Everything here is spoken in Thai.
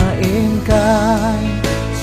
า